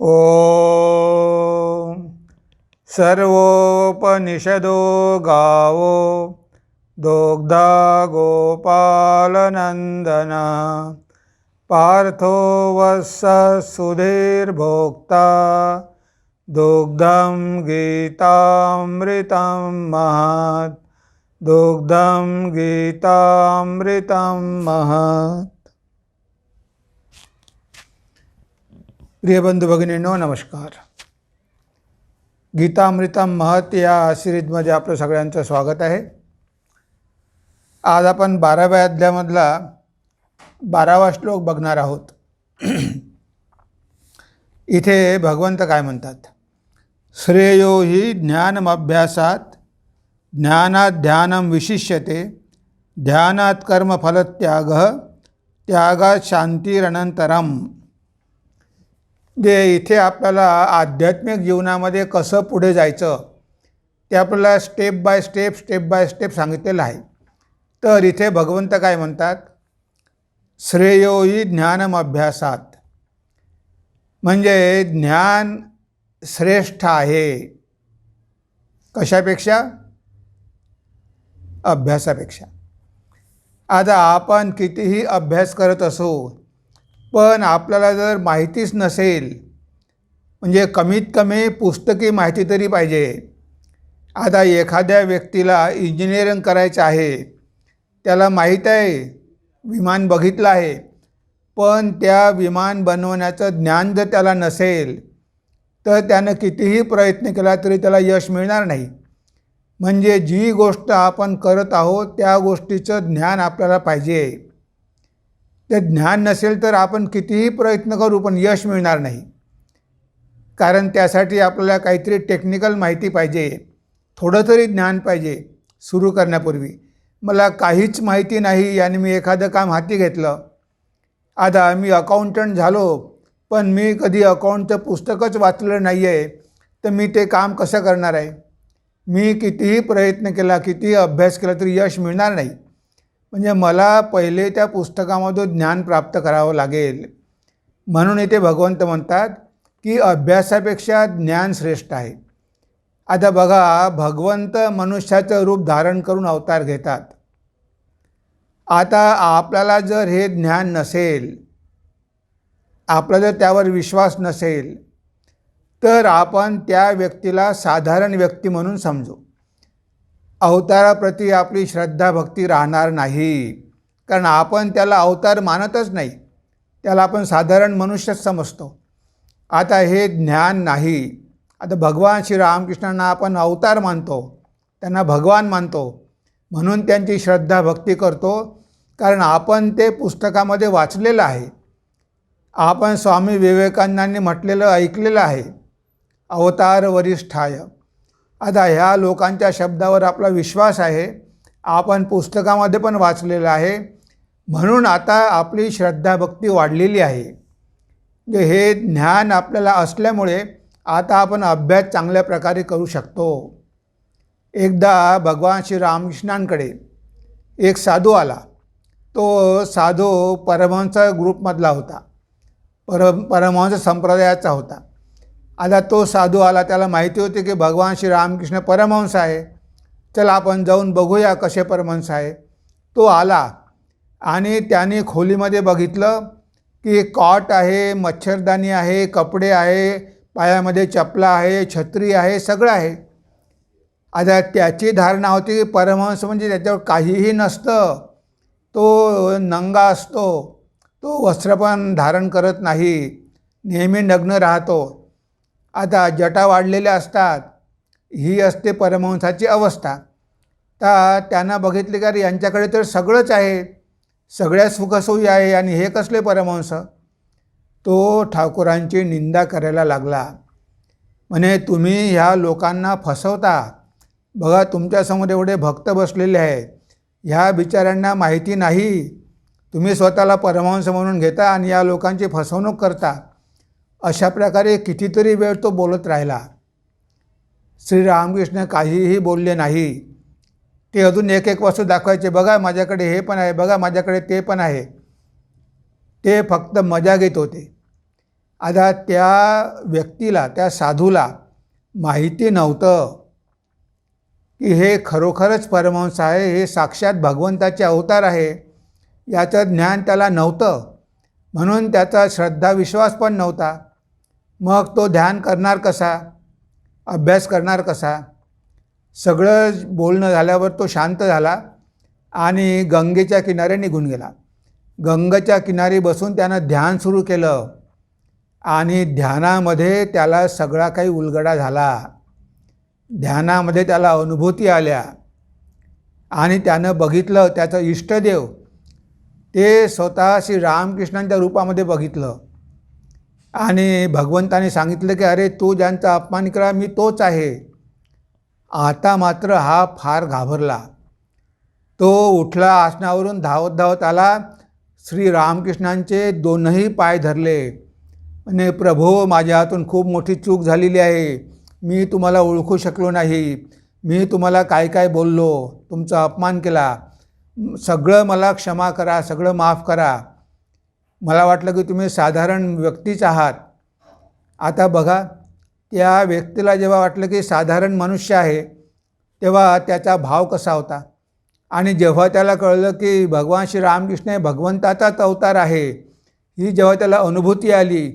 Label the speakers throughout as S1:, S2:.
S1: ओ सर्वोपनिषदो गावो दोग्धा गोपालनन्दना पार्थो वत्सः सुधीर्भोक्ता दुग्धं गीतामृतं महत् दुग्धं गीतामृतं महत्। प्रियबंधू भगिनींनो नमस्कार. गीतामृतम महत या सिरीजमध्ये आपलं सगळ्यांचं स्वागत आहे. आज आपण बाराव्या अध्यायामधला बारावा श्लोक बघणार आहोत. इथे भगवंत काय म्हणतात? श्रेयो ही ज्ञानमभ्यासात ज्ञानात ध्यानं विशिष्यते ध्यानात कर्मफलत्याग त्यागात शांतीरनंतरम जे इथे आपल्याला आध्यात्मिक जीवनामध्ये कसं पुढे जायचं ते आपल्याला step by step step by step सांगितलेलं आहे. तर इथे भगवंत काय म्हणतात? श्रेयोही ज्ञानम अभ्यासात. म्हणजे ज्ञान श्रेष्ठ आहे. कशापेक्षा? अभ्यासापेक्षा. आता आपण कितीही अभ्यास करत असो पण आपल्याला जर माहितीच नसेल म्हणजे कमीत कमी पुस्तकी माहिती तरी पाहिजे. आता एखाद्या व्यक्तीला इंजिनिअरिंग करायचं आहे त्याला माहीत आहे विमान बघितलं आहे पण त्या विमान बनवण्याचं ज्ञान जर त्याला नसेल तर त्यानं कितीही प्रयत्न केला तरी त्याला यश मिळणार नाही. म्हणजे जी गोष्ट आपण करत आहोत त्या गोष्टीचं ज्ञान आपल्याला पाहिजे. ते ज्ञान नसेल तर आपण कितीही प्रयत्न करू पण यश मिळणार नाही. कारण त्यासाठी आपल्याला काहीतरी टेक्निकल माहिती पाहिजे थोडं तरी ज्ञान पाहिजे सुरू करण्यापूर्वी. मला काहीच माहिती नाही याने मी एखादं काम हाती घेतलं. आता मी अकाउंटंट झालो पण मी कधी अकाउंटचं पुस्तकच वाचलं नाही आहे तर मी ते काम कसं करणार आहे? मी कितीही प्रयत्न केला कितीही अभ्यास केला तरी यश मिळणार नाही. म्हणजे मला पहिले त्या पुस्तकामधून ज्ञान प्राप्त करावं लागेल म्हणून इथे भगवंत म्हणतात की अभ्यासापेक्षा ज्ञान श्रेष्ठ आहे. आता बघा भगवंत मनुष्याचं रूप धारण करून अवतार घेतात. आता आपल्याला जर हे ज्ञान नसेल आपला जर त्यावर विश्वास नसेल तर आपण त्या व्यक्तीला साधारण व्यक्ती म्हणून समजू. अवताराप्रती आपली श्रद्धा भक्ती राहणार नाही. कारण आपण त्याला अवतार मानतच नाही. त्याला आपण साधारण मनुष्यच समजतो. आता हे ज्ञान नाही. आता भगवान श्री रामकृष्णांना आपण अवतार मानतो. त्यांना भगवान मानतो. म्हणून त्यांची श्रद्धा भक्ती करतो. कारण आपण ते पुस्तकामध्ये वाचलेलं आहे. आपण स्वामी विवेकानंदांनी म्हटलेलं ऐकलेलं आहे. अवतार वरिष्ठाय. आता ह्या लोकांच्या शब्दावर आपला विश्वास आहे. आपण पुस्तकामध्ये पण वाचलेलं आहे. म्हणून आता आपली श्रद्धाभक्ती वाढलेली आहे. म्हणजे हे ज्ञान आपल्याला असल्यामुळे आता आपण अभ्यास चांगल्या प्रकारे करू शकतो. एकदा भगवान श्री रामकृष्णांकडे एक साधू आला. तो साधू परमहंस ग्रुपमधला होता. पर परमहंस संप्रदायाचा होता. आता तो साधू आला त्याला माहिती होती की भगवान श्री रामकृष्ण परमहंस आहे. चला आपण जाऊन बघूया कसे परमहंस आहे. तो आला आणि त्याने खोलीमध्ये बघितलं की कॉट आहे मच्छरदाणी आहे कपडे आहे पायामध्ये चपला आहे छत्री आहे सगळं आहे. आता त्याची धारणा होती की परमहंस म्हणजे त्याच्यावर काहीही नसतं. तो नंगा असतो. तो वस्त्र पण धारण करत नाही. नेहमी नग्न राहतो. आता जटा वाढलेल्या असतात ही असते परमहंसाची अवस्था. तर त्यांना बघितले का रे यांच्याकडे तर सगळंच आहे. सगळ्या सुखसोयी आहे आणि हे कसले परमहंस? तो ठाकूरांची निंदा करायला लागला. म्हणे तुम्ही ह्या लोकांना फसवता. बघा तुमच्यासमोर एवढे भक्त बसलेले आहेत. ह्या बिचाऱ्यांना माहिती नाही. तुम्ही स्वतःला परमहंस म्हणून घेता आणि या लोकांची फसवणूक करता. अशा प्रकारे कितीतरी वेळ तो बोलत राहिला. श्रीरामकृष्ण काहीही बोलले नाही. ते अजून एक एक वस्तू दाखवायचे बघा माझ्याकडे हे पण आहे बघा माझ्याकडे ते पण आहे. ते फक्त मजा घेत होते. आता त्या व्यक्तीला त्या साधूला माहिती नव्हतं की हे खरोखरच परमहंस आहे हे साक्षात भगवंताचे अवतार आहे याचं ज्ञान त्याला नव्हतं. म्हणून त्याचा श्रद्धा विश्वास पण नव्हता. मग तो ध्यान करणार कसा? अभ्यास करणार कसा? सगळं बोलणं झाल्यावर तो शांत झाला आणि गंगेच्या किनारे निघून गेला. गंगेच्या किनारी बसून त्यानं ध्यान सुरू केलं आणि ध्यानामध्ये त्याला सगळा काही उलगडा झाला. ध्यानामध्ये त्याला अनुभूती आल्या आणि त्यानं बघितलं त्याचं इष्टदेव. ते स्वतः श्री रामकृष्णांच्या रूपामध्ये बघितलं. आणि भगवंताने सांगितलं की अरे तू ज्यांचा अपमान करा मी तोच आहे. आता मात्र हा फार घाबरला. तो उठला आसनावरून धावत धावत आला. श्री रामकृष्णांचे दोनही पाय धरले. म्हणे प्रभो माझ्या हातून खूप मोठी चूक झालेली आहे. मी तुम्हाला ओळखू शकलो नाही. मी तुम्हाला काय काय बोललो तुमचा अपमान केला. सगळं मला क्षमा करा सगळं माफ करा. मला वाटलं की तुम्ही साधारण व्यक्तीच आहात. आता बघा त्या व्यक्तीला जेव्हा वाटलं की साधारण मनुष्य आहे तेव्हा त्याचा भाव कसा होता? आणि जेव्हा त्याला कळलं की भगवान श्री रामकृष्ण हे भगवंताचाच अवतार आहे ही जेव्हा त्याला अनुभूती आली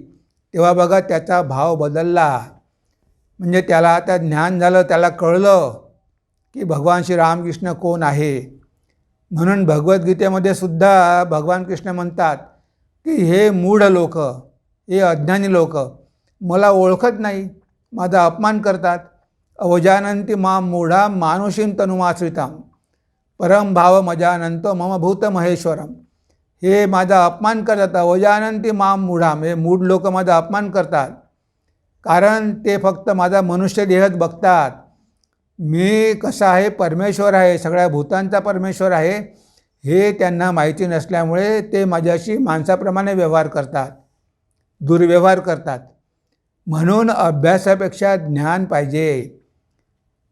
S1: तेव्हा बघा त्याचा भाव बदलला. म्हणजे त्याला आता ज्ञान झालं त्याला कळलं की भगवान श्री रामकृष्ण कोण आहे? म्हणून भगवद्गीतेमध्ये सुद्धा भगवान कृष्ण म्हणतात की हे मूढ लोक हे अज्ञानी लोक मला ओळखत नाही माझा अपमान करतात. अवजानंती मा मूढा मानुषीं तनुमाश्रिताम परम भाव मजानंत मम भूत महेश्वरम। हे माझा अपमान करतात अवजानंती माम मूढाम हे मूढ लोक माझा अपमान करतात. कारण ते फक्त माझा मनुष्य देहच बघतात. मी कसा आहे? परमेश्वर आहे सगळ्या भूतांचा परमेश्वर आहे. हे त्यांना माहिती नसल्यामुळे ते माझ्याशी माणसाप्रमाणे व्यवहार करतात दुर्व्यवहार करतात. म्हणून अभ्यासापेक्षा ज्ञान पाहिजे.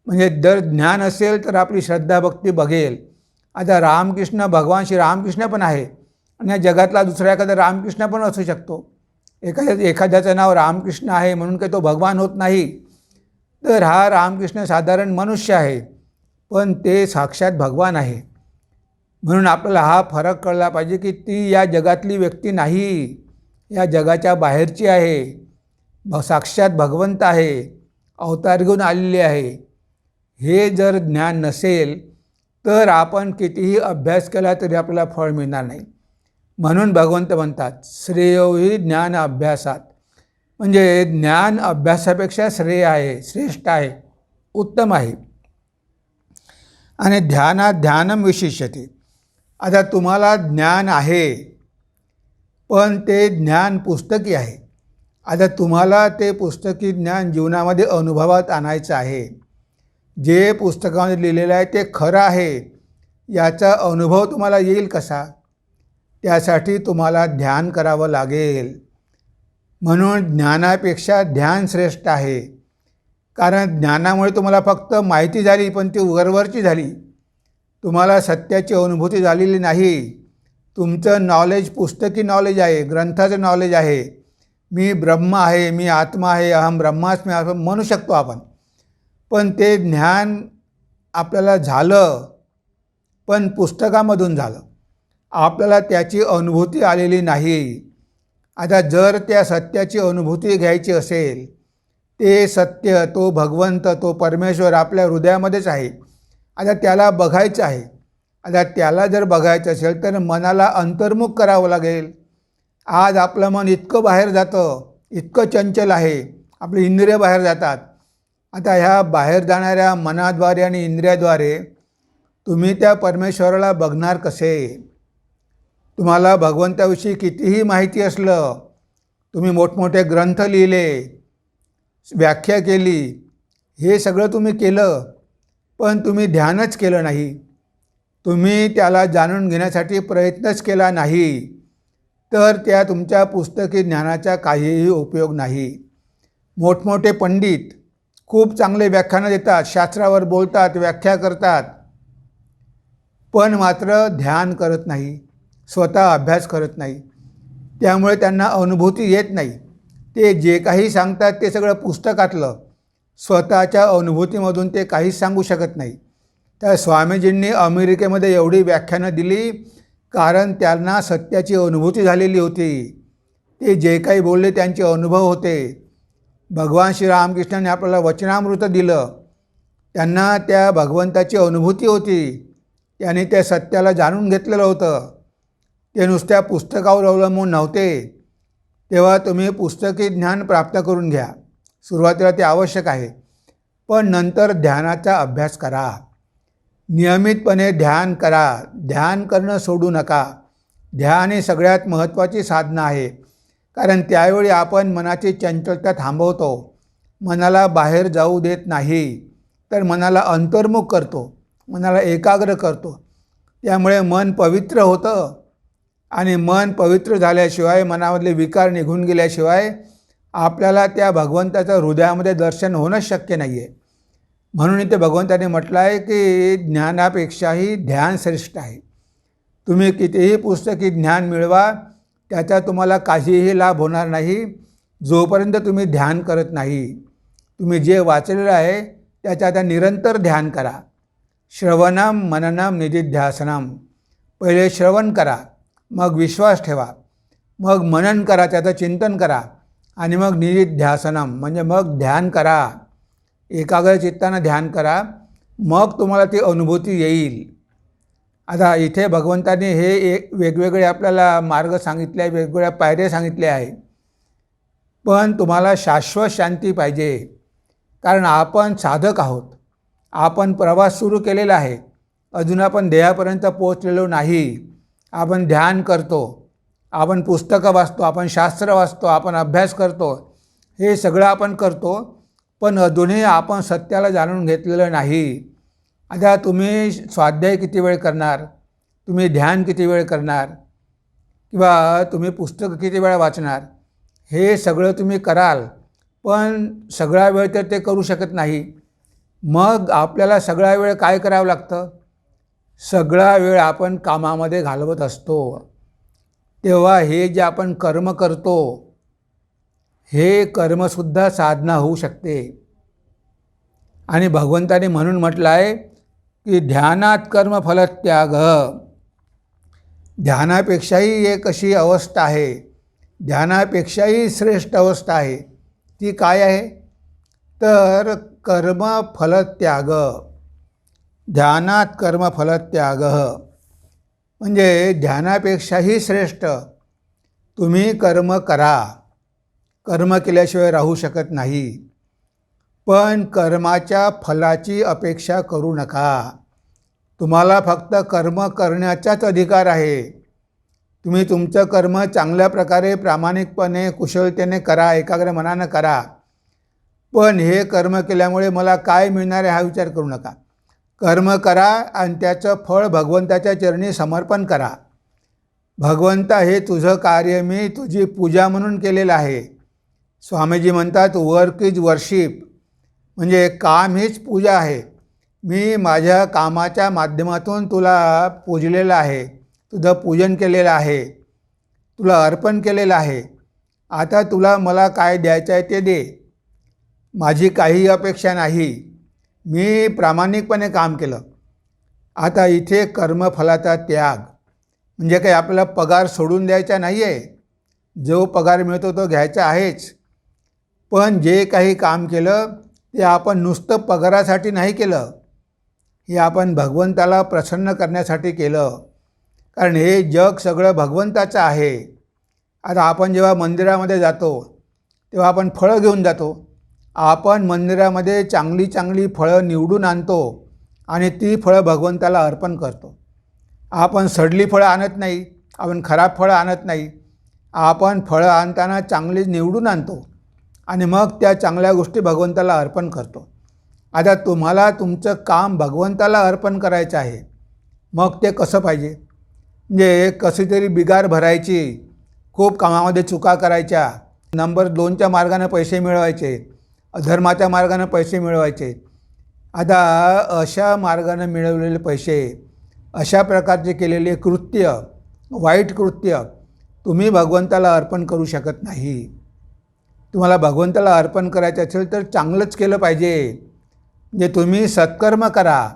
S1: म्हणजे जर ज्ञान असेल तर आपली श्रद्धा भक्ती बघेल. आता रामकृष्ण भगवान श्री रामकृष्ण पण आहे. आणि या जगातला दुसरा एखादा रामकृष्ण पण असू शकतो. एखाद्या एखाद्याचं नाव रामकृष्ण आहे म्हणून काही तो भगवान होत नाही. तर हा रामकृष्ण साधारण मनुष्य आहे. पण ते साक्षात भगवान आहे. म्हणून आपल्याला हा फरक कळला पाहिजे की ती या जगातली व्यक्ती नाही. या जगाच्या बाहेरची आहे. भ साक्षात भगवंत आहे. अवतार घेऊन आलेली आहे. हे जर ज्ञान नसेल तर आपण कितीही अभ्यास केला तरी आपल्याला फळ मिळणार नाही. म्हणून भगवंत म्हणतात श्रेयोही ज्ञान अभ्यासात. म्हणजे ज्ञान अभ्यासापेक्षा श्रेय आहे श्रेष्ठ आहे उत्तम आहे. आणि ध्यानात ध्यानम विशिष्यते आता तुम्हाला ज्ञान आहे पण ते ज्ञान पुस्तकी आहे. आता तुम्हाला ते पुस्तकी ज्ञान जीवनामध्ये अनुभवात आणायचं आहे. जे पुस्तकामध्ये लिहिलेलं आहे ते खरं आहे. याचा अनुभव तुम्हाला येईल कसा? त्यासाठी तुम्हाला ध्यान करावं लागेल. म्हणून ज्ञानापेक्षा ध्यान श्रेष्ठ आहे. कारण ज्ञानामुळे तुम्हाला फक्त माहिती झाली पण ती वरवरची झाली. तुम्हाला सत्याची अनुभूती झालेली नाही. तुमचं नॉलेज पुस्तकी नॉलेज आहे ग्रंथाचं नॉलेज आहे. मी ब्रह्म आहे मी आत्मा आहे अहम ब्रह्मास्मी असं म्हणू शकतो आपण. पण ते ज्ञान आपल्याला झालं पण पुस्तकामधून झालं. आपल्याला त्याची अनुभूती आलेली नाही. आता जर त्या सत्याची अनुभूती घ्यायची असेल ते सत्य तो भगवंत तो परमेश्वर आपल्या हृदयामध्येच आहे. आता त्याला बघायचं आहे. आता त्याला जर बघायचं असेल तर मनाला अंतर्मुख करावं लागेल. आज आपलं मन इतकं बाहेर जातं इतकं चंचल आहे. आपले इंद्रिय बाहेर जातात. आता ह्या बाहेर जाणाऱ्या मनाद्वारे आणि इंद्रियाद्वारे तुम्ही त्या परमेश्वराला बघणार कसे? तुम्हाला भगवंताविषयी कितीही माहिती असलं तुम्ही मोठमोठे ग्रंथ लिहिले व्याख्या केली हे सगळं तुम्ही केलं पण तुम्ही ध्यानच केलं नाही. तुम्ही त्याला जाणून घेण्यासाठी प्रयत्नच केला नाही. तर त्या तुमच्या पुस्तकी ज्ञानाचा काहीही उपयोग नाही. मोठमोठे पंडित खूप चांगले व्याख्यानं देतात शास्त्रावर बोलतात व्याख्या करतात. पण मात्र ध्यान करत नाही स्वतः अभ्यास करत नाही. त्यामुळे त्यांना अनुभूती येत नाही. ते जे काही सांगतात ते सगळं पुस्तकातलं. स्वतःच्या अनुभूतीमधून ते काहीच सांगू शकत नाही. त्या स्वामीजींनी अमेरिकेमध्ये एवढी व्याख्यानं दिली कारण त्यांना सत्याची अनुभूती झालेली होती. ते जे काही बोलले त्यांचे अनुभव होते. भगवान श्रीरामकृष्णाने आपल्याला वचनामृत दिलं. त्यांना त्या भगवंताची अनुभूती होती. त्यांनी त्या सत्याला जाणून घेतलेलं होतं. ते नुसत्या पुस्तकावर अवलंबून नव्हते. तेव्हा तुम्ही पुस्तकी ज्ञान प्राप्त करून घ्या. सुरुवातीला ते आवश्यक आहे. पण नंतर ध्यानाचा अभ्यास करा. नियमितपणे ध्यान करा. ध्यान करणं सोडू नका. ध्यान हे सगळ्यात महत्त्वाची साधनं आहे. कारण त्यावेळी आपण मनाची चंचलता थांबवतो. मनाला बाहेर जाऊ देत नाही. तर मनाला अंतर्मुख करतो. मनाला एकाग्र करतो. त्यामुळे मन पवित्र होतं. आणि मन पवित्र झाल्याशिवाय मनामधले विकार निघून गेल्याशिवाय आपल्याला त्या भगवंताचं हृदयामध्ये दर्शन होणंच शक्य नाही आहे म्हणून इथे भगवंताने म्हटलं आहे की ज्ञानापेक्षाही ध्यान श्रेष्ठ आहे. तुम्ही कितीही पुस्तकी ज्ञान मिळवा त्याचा तुम्हाला काहीही लाभ होणार नाही. जोपर्यंत तुम्ही ध्यान करत नाही तुम्ही जे वाचलेलं आहे त्याचा आता निरंतर ध्यान करा. श्रवणम मननम निधिध्यासनम पहिले श्रवण करा मग विश्वास ठेवा. मग मनन करा त्याचं चिंतन करा. आणि मग निधिध्यासनम म्हणजे मग ध्यान करा. एकाग्र चित्तानं ध्यान करा. मग तुम्हाला ती अनुभूती येईल. आता इथे भगवंताने हे एक वेगवेगळे आपल्याला मार्ग सांगितले आहे वेगवेगळ्या पायऱ्या सांगितल्या आहे पण तुम्हाला शाश्वत शांती पाहिजे. कारण आपण साधक आहोत. आपण प्रवास सुरू केलेला आहे. अजून आपण देहापर्यंत पोचलेलो नाही. आपण ध्यान करतो. आपण पुस्तकं वाचतो आपण शास्त्र वाचतो आपण अभ्यास करतो हे सगळं आपण करतो पण अजूनही आपण सत्याला जाणून घेतलेलं नाही. आता तुम्ही स्वाध्याय किती वेळ करणार? तुम्ही ध्यान किती वेळ करणार? किंवा तुम्ही पुस्तकं किती वेळा वाचणार? हे सगळं तुम्ही कराल पण सगळा वेळ तर ते करू शकत नाही. मग आपल्याला सगळा वेळ काय करावं लागतं? सगळा वेळ आपण कामामध्ये घालवत असतो. तेव्हा हे जे आपण कर्म करतो हे कर्मसुद्धा साधना होऊ शकते. आणि भगवंताने म्हणून म्हटलं आहे की ध्यानात कर्म फलत्याग ध्यानापेक्षाही एक अशी अवस्था आहे. ध्यानापेक्षाही श्रेष्ठ अवस्था आहे. ती काय आहे? तर कर्मफलत्याग. ध्यानात कर्मफलत्याग. म्हणजे ध्यानापेक्षाही श्रेष्ठ. तुम्ही कर्म करा. कर्म केल्याशिवाय राहू शकत नाही. पण कर्माच्या फलाची अपेक्षा करू नका. तुम्हाला फक्त कर्म करण्याचाच अधिकार आहे. तुम्ही तुमचं कर्म चांगल्या प्रकारे प्रामाणिकपणे कुशलतेने करा एकाग्र मनानं करा. पण हे कर्म केल्यामुळे मला काय मिळणार आहे हा विचार करू नका. कर्म करा आणि त्याचं फळ भगवंताच्या चरणी समर्पण करा. भगवंता हे तुझं कार्य मी तुझी पूजा म्हणून केलेलं आहे. स्वामीजी म्हणतात वर्क इज वर्शिप म्हणजे काम हीच पूजा आहे. मी माझ्या कामाच्या माध्यमातून तुला पूजलेलं आहे. तुझं पूजन केलेलं आहे. तुला अर्पण केलेलं आहे. आता तुला मला काय द्यायचं आहे ते दे. माझी काही अपेक्षा नाही. मी प्रामाणिकपणे काम केलं. आता इथे कर्मफलाचा त्याग. म्हणजे काही आपल्याला पगार सोडून द्यायचा नाही आहे जो पगार मिळतो तो घ्यायचा आहेच. पण जे काही काम केलं ते आपण नुसतं पगारासाठी नाही केलं. हे आपण भगवंताला प्रसन्न करण्यासाठी केलं. कारण हे जग सगळं भगवंताचं आहे. आता आपण जेव्हा मंदिरामध्ये जातो तेव्हा आपण फळं घेऊन जातो. आपण मंदिरामध्ये चांगली चांगली फळं निवडून आणतो आणि ती फळं भगवंताला अर्पण करतो. आपण सडली फळं आणत नाही आपण खराब फळं आणत नाही. आपण फळं आणताना चांगली निवडून आणतो आणि मग त्या चांगल्या गोष्टी भगवंताला अर्पण करतो. आता तुम्हाला तुमचं काम भगवंताला अर्पण करायचं आहे. मग ते कसं पाहिजे? म्हणजे कशी तरी बिगार भरायची खूप कामामध्ये चुका करायच्या नंबर दोनच्या मार्गाने पैसे मिळवायचे अधर्माच्या मार्गानं पैसे मिळवायचे. आता अशा मार्गानं मिळवलेले पैसे अशा प्रकारचे केलेले कृत्य वाईट कृत्य तुम्ही भगवंताला अर्पण करू शकत नाही. तुम्हाला भगवंताला अर्पण करायचं असेल तर चांगलंच केलं पाहिजे. म्हणजे तुम्ही सत्कर्म करा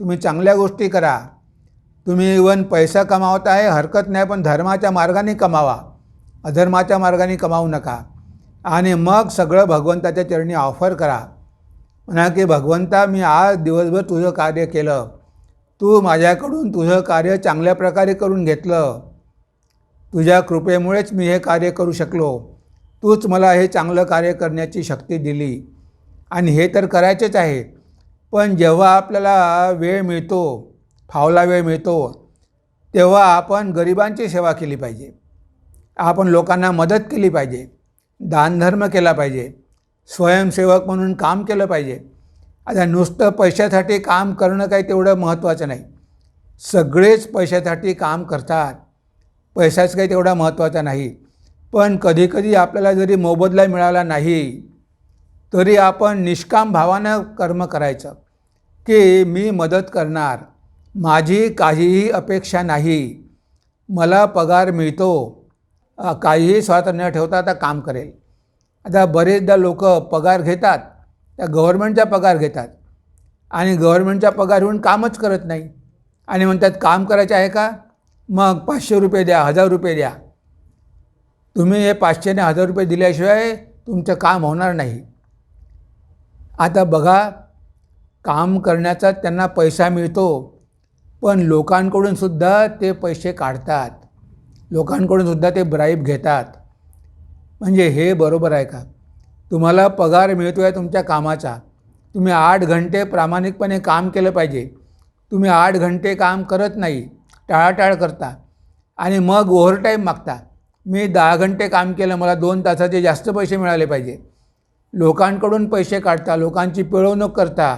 S1: तुम्ही चांगल्या गोष्टी करा. तुम्ही इवन पैसा कमावत आहे हरकत नाही पण धर्माच्या मार्गाने कमावा. अधर्माच्या मार्गाने कमावू नका. आणि मग सगळं भगवंताच्या चरणी ऑफर करा. म्हणा की भगवंता मी आज दिवसभर तुझं कार्य केलं. तू माझ्याकडून तुझं कार्य चांगल्या प्रकारे करून घेतलं. तुझ्या कृपेमुळेच मी हे कार्य करू शकलो. तूच मला हे चांगलं कार्य करण्याची शक्ती दिली. आणि हे तर करायचेच आहे. पण जेव्हा आपल्याला वेळ मिळतो फावला वेळ मिळतो तेव्हा आपण गरिबांची सेवा केली पाहिजे. आपण लोकांना मदत केली पाहिजे. दानधर्म केला पाहिजे. स्वयंसेवक म्हणून काम केलं पाहिजे. आता नुसतं पैशासाठी काम करणं काही तेवढं महत्त्वाचं नाही. सगळेच पैशासाठी काम करतात. पैसाच काही तेवढा महत्त्वाचा नाही. पण कधीकधी आपल्याला जरी मोबदला मिळाला नाही तरी आपण निष्काम भावानं कर्म करायचं. की मी मदत करणार. माझी काहीही अपेक्षा नाही. मला पगार मिळतो. काहीही स्वातंत्र्य न ठेवता आता काम करेल. आता बरेचदा लोक पगार घेतात त्या गव्हर्नमेंटचा पगार घेतात आणि गव्हर्नमेंटचा पगार होऊन कामच करत नाही. आणि म्हणतात काम करायचे आहे का? मग पाचशे रुपये द्या हजार रुपये द्या. तुम्ही हे पाचशेने हजार रुपये दिल्याशिवाय तुमचं काम होणार नाही. आता बघा काम करण्याचा त्यांना पैसा मिळतो पण लोकांकडून सुद्धा ते पैसे काढतात. लोकांकडून सुद्धा ते ब्राईब घेतात. म्हणजे हे बरोबर आहे का? तुम्हाला पगार मिळतो आहे तुमच्या कामाचा. तुम्ही आठ घंटे प्रामाणिकपणे काम केलं पाहिजे. तुम्ही आठ घंटे काम करत नाही टाळाटाळ करता आणि मग ओव्हरटाईम मागता. मी दहा घंटे काम केलं मला दोन तासाचे जास्त पैसे मिळाले पाहिजे. लोकांकडून पैसे काढता लोकांची पिळवणूक करता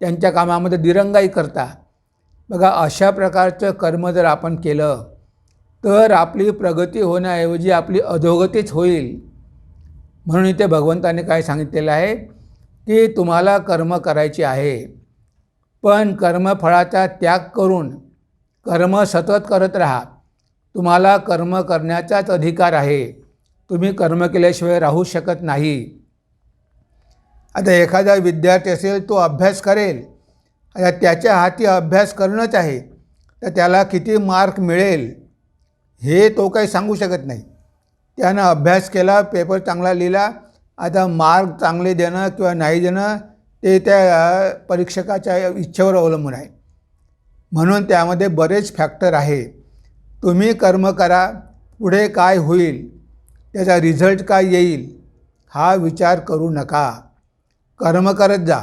S1: त्यांच्या कामामध्ये दिरंगाई करता. बघा अशा प्रकारचं कर्म जर आपण केलं तर आपली प्रगती होण्याऐवजी आपली अधोगतीच होईल. म्हणून इथे भगवंताने काय सांगितलेलं आहे की तुम्हाला कर्म करायचे आहे. पण कर्मफळाचा त्याग करून कर्म सतत करत राहा. तुम्हाला कर्म करण्याचाच अधिकार आहे. तुम्ही कर्म केल्याशिवाय राहू शकत नाही. आता एखादा विद्यार्थी असेल तो अभ्यास करेल. आता त्याच्या हाती अभ्यास करणंच आहे. तर त्याला किती मार्क मिळेल? हे तो काही सांगू शकत नाही. त्यानं अभ्यास केला पेपर चांगला लिहिला आता मार्क चांगले देणं किंवा नाही देणं ते त्या परीक्षकाच्या इच्छेवर अवलंबून आहे. म्हणून त्यामध्ये बरेच फॅक्टर आहे. तुम्ही कर्म करा पुढे काय होईल त्याचा रिझल्ट काय येईल हा विचार करू नका. कर्म करत जा.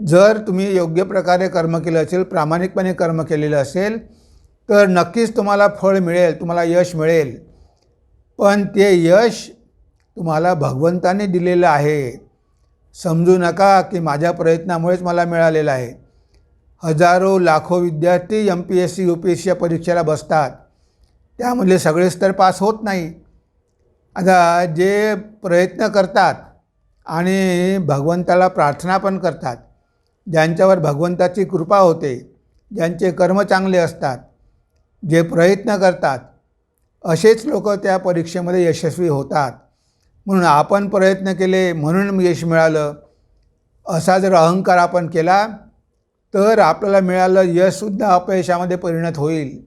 S1: जर तुम्ही योग्य प्रकारे कर्म केलं असेल प्रामाणिकपणे कर्म केलेलं असेल तर नक्कीच तुम्हाला फळ मिळेल तुम्हाला यश मिळेल. पण ते यश तुम्हाला भगवंताने दिलेलं आहे. समजू नका की माझ्या प्रयत्नामुळेच मला मिळालेलं आहे. हजारो लाखो विद्यार्थी M P S C U P S C या परीक्षेला बसतात. त्यामधले सगळेच तर पास होत नाही. आता जे प्रयत्न करतात आणि भगवंताला प्रार्थना पण करतात ज्यांच्यावर भगवंताची कृपा होते ज्यांचे कर्म चांगले असतात जे प्रयत्न करतात असेच लोक त्या परीक्षेमध्ये यशस्वी होतात. म्हणून आपण प्रयत्न केले म्हणून यश मिळालं. असा जर अहंकार आपण केला तर आपल्याला मिळालं यशसुद्धा अपयशामध्ये परिणत होईल.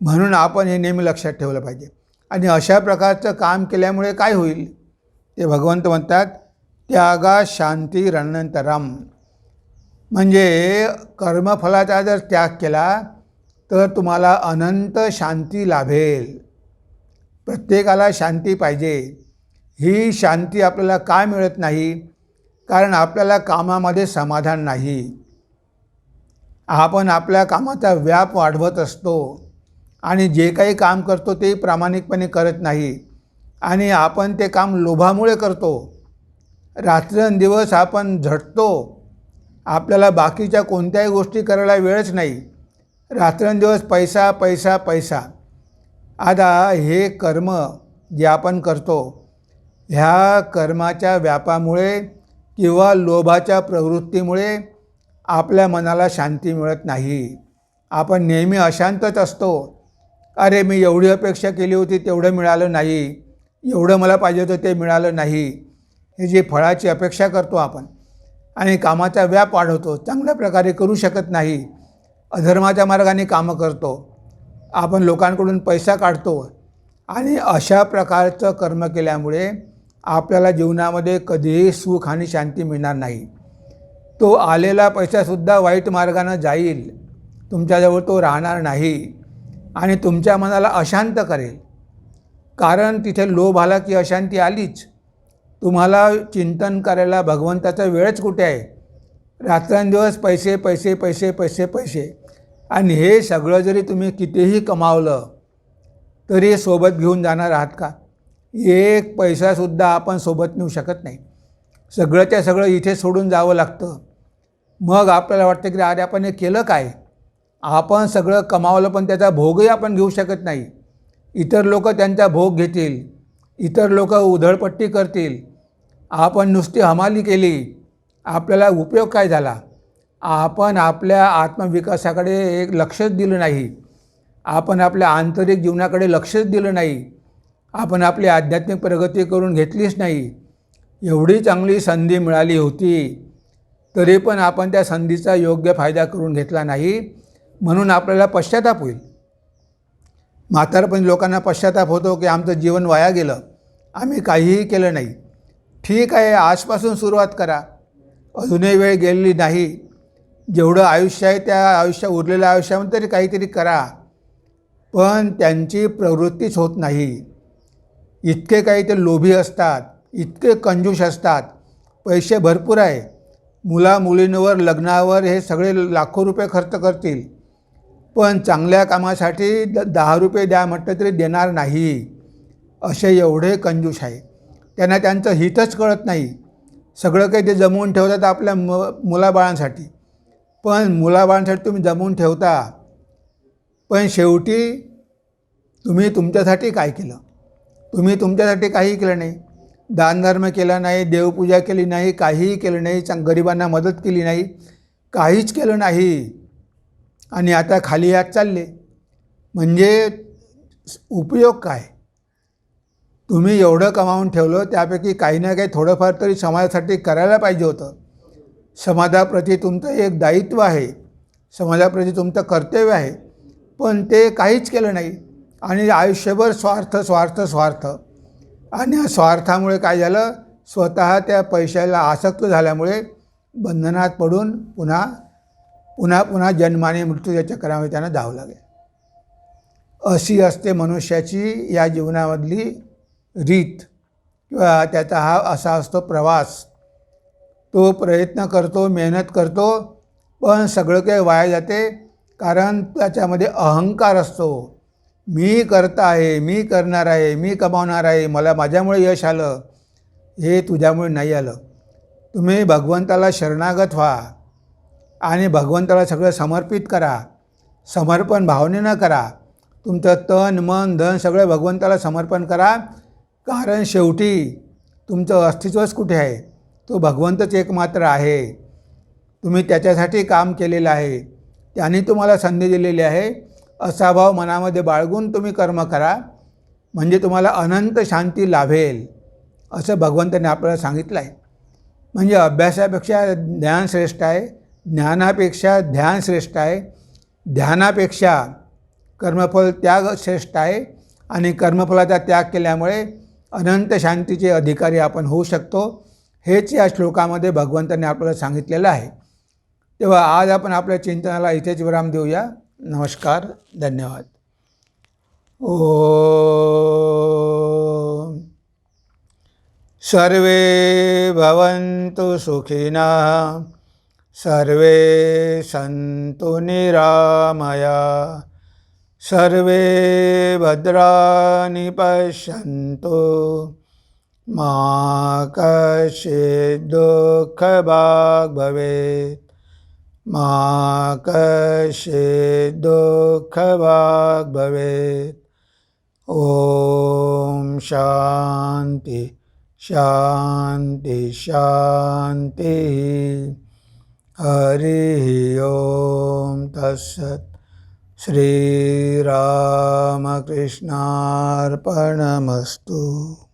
S1: म्हणून आपण हे नेहमी लक्षात ठेवलं पाहिजे. आणि अशा प्रकारचं काम केल्यामुळे काय होईल? ते भगवंत म्हणतात त्यागा शांती रणनंतरम म्हणजे कर्मफलाचा जर त्याग केला तर तुम्हाला अनंत शांती लाभेल. प्रत्येकाला शांती पाहिजे. ही शांती आपल्याला काय मिळत नाही? कारण आपल्याला कामामध्ये समाधान नाही. आपण आपल्या कामाचा व्याप वाढवत असतो आणि जे काही काम करतो ते प्रामाणिकपणे करत नाही आणि आपण ते काम लोभामुळे करतो. रात्रंदिवस आपण झटतो. आपल्याला बाकीच्या कोणत्याही गोष्टी करायला वेळच नाही. रात्रंदिवस पैसा पैसा पैसा. आता हे कर्म जे आपण करतो ह्या कर्माच्या व्यापामुळे किंवा लोभाच्या प्रवृत्तीमुळे आपल्या मनाला शांती मिळत नाही. आपण नेहमी अशांतच असतो. अरे मी एवढी अपेक्षा केली होती तेवढं मिळालं नाही. एवढं मला पाहिजे होतं ते मिळालं नाही. हे जी फळाची अपेक्षा करतो आपण आणि कामाचा व्याप वाढवतो चांगल्या प्रकारे करू शकत नाही. अधर्माच्या मार्गाने कामं करतो. आपण लोकांकडून पैसा काढतो आणि अशा प्रकारचं कर्म केल्यामुळे आपल्याला जीवनामध्ये कधीही सुख आणि शांती मिळणार नाही. तो आलेला पैसासुद्धा वाईट मार्गानं जाईल. तुमच्याजवळ तो राहणार नाही आणि तुमच्या मनाला अशांत करेल. कारण तिथे लोभ आला की अशांती आलीच. तुम्हाला चिंतन करायला भगवंताचा वेळच कुठे आहे? रात्रंदिवस पैसे पैसे पैसे पैसे पैसे. आणि हे सगळं जरी तुम्ही कितीही कमावलं तरी सोबत घेऊन जाणार आहात का? एक पैसासुद्धा आपण सोबत नेऊ शकत नाही. सगळंच्या सगळं इथे सोडून जावं लागतं. मग आपल्याला वाटतं की अरे आपण हे केलं काय? आपण सगळं कमावलं पण त्याचा भोगही आपण घेऊ शकत नाही. इतर लोक त्यांचा भोग घेतील. इतर लोक उधळपट्टी करतील. आपण नुसती हमाली केली. आपल्याला उपयोग काय झाला? आपण आपल्या आत्मविकासाकडे एक लक्षच दिलं नाही. आपण आपल्या आंतरिक जीवनाकडे लक्षच दिलं नाही. आपण आपली आध्यात्मिक प्रगती करून घेतलीच नाही. एवढी चांगली संधी मिळाली होती तरी पण आपण त्या संधीचा योग्य फायदा करून घेतला नाही म्हणून आपल्याला पश्चाताप होईल. म्हातारपणी लोकांना पश्चाताप होतो की आमचं जीवन वाया गेलं. आम्ही काहीही केलं नाही. ठीक आहे आजपासून सुरुवात करा. अजूनही वेळ गेलेली नाही. जेवढं आयुष्य आहे त्या आयुष्या उरलेल्या आयुष्यामध्ये तरी काहीतरी करा. पण त्यांची प्रवृत्तीच होत नाही. इतके काही ते लोभी असतात इतके कंजूष असतात. पैसे भरपूर आहे. मुला मुलींवर लग्नावर हे सगळे लाखो रुपये खर्च करतील. पण चांगल्या कामासाठी द दहा रुपये द्या म्हटलं तरी देणार नाही. असे एवढे कंजूष आहे. त्यांना त्यांचं हितच कळत नाही. सगळं काही ते जमवून ठेवतात आपल्या म मुलाबाळांसाठी. पण मुलाबाळांसाठी तुम्ही जमवून ठेवता. पण शेवटी तुम्ही तुमच्यासाठी काय केलं? तुम्ही तुमच्यासाठी काही केलं नाही. दानधर्म केला नाही देवपूजा केली नाही काहीही केलं नाही चांग गरिबांना मदत केली नाही काहीच केलं नाही. आणि आता खाली हात चालले. म्हणजे उपयोग काय? तुम्ही एवढं कमावून ठेवलं त्यापैकी काही ना काही थोडंफार तरी समाजासाठी करायला पाहिजे होतं. समाजाप्रती तुमचं एक दायित्व आहे. समाजाप्रती तुमचं कर्तव्य आहे. पण ते काहीच केलं नाही. आणि आयुष्यभर स्वार्थ स्वार्थ स्वार्थ. आणि या स्वार्थामुळे काय झालं? स्वतः त्या पैशाला आसक्त झाल्यामुळे बंधनात पडून पुन्हा पुन्हा पुन्हा जन्माने मृत्यूच्या चक्रामध्ये त्यांना जावं लागेल. अशी असते मनुष्याची या जीवनामधली रीत किंवा त्याचा हा असा असतो प्रवास. तो प्रयत्न करतो मेहनत करतो पण सगळं काही वाया जाते कारण त्याच्यामध्ये अहंकार असतो. मी करता आहे मी करणार आहे मी कमावणार आहे मला माझ्यामुळे यश आलं हे तुझ्यामुळे नाही आलं. तुम्ही भगवंताला शरणागत व्हा आणि भगवंताला सगळं समर्पित करा. समर्पण भावनेनं करा. तुमचं तन मन धन सगळं भगवंताला समर्पण करा. कारण शेवटी तुमचं अस्तित्वच कुठे आहे? तो भगवंतच एकमात्र आहे. तुम्ही त्याच्यासाठी काम केलेलं आहे. त्याने तुम्हाला संधी दिलेली आहे. असा भाव मनामध्ये बाळगून तुम्ही कर्म करा. म्हणजे तुम्हाला अनंत शांती लाभेल असं भगवंताने आपल्याला सांगितलं आहे. म्हणजे अभ्यासापेक्षा ज्ञान श्रेष्ठ आहे. ज्ञानापेक्षा ध्यान श्रेष्ठ आहे. ध्यानापेक्षा कर्मफल त्याग श्रेष्ठ आहे. आणि कर्मफलाचा त्याग केल्यामुळे अनंत शांतीचे अधिकारी आपण होऊ शकतो. हेच या श्लोकामध्ये भगवंताने आपल्याला सांगितलेलं आहे. तेव्हा आज आपण आपल्या चिंतनाला इथेच विराम देऊया. नमस्कार धन्यवाद. ओ सर्वे भवन्तु सुखिना सर्वे सन्तु निरामया सर्वे भद्राणि पश्यन्तु मा कश्चित् दुःखभाग् भवेत् मा कश्चित् दुःखभाग् भवेत् ॐ शान्ति शान्ति शान्तिः हरिः ॐ तत्सत्। श्रीरामकृष्णार्पणमस्तु।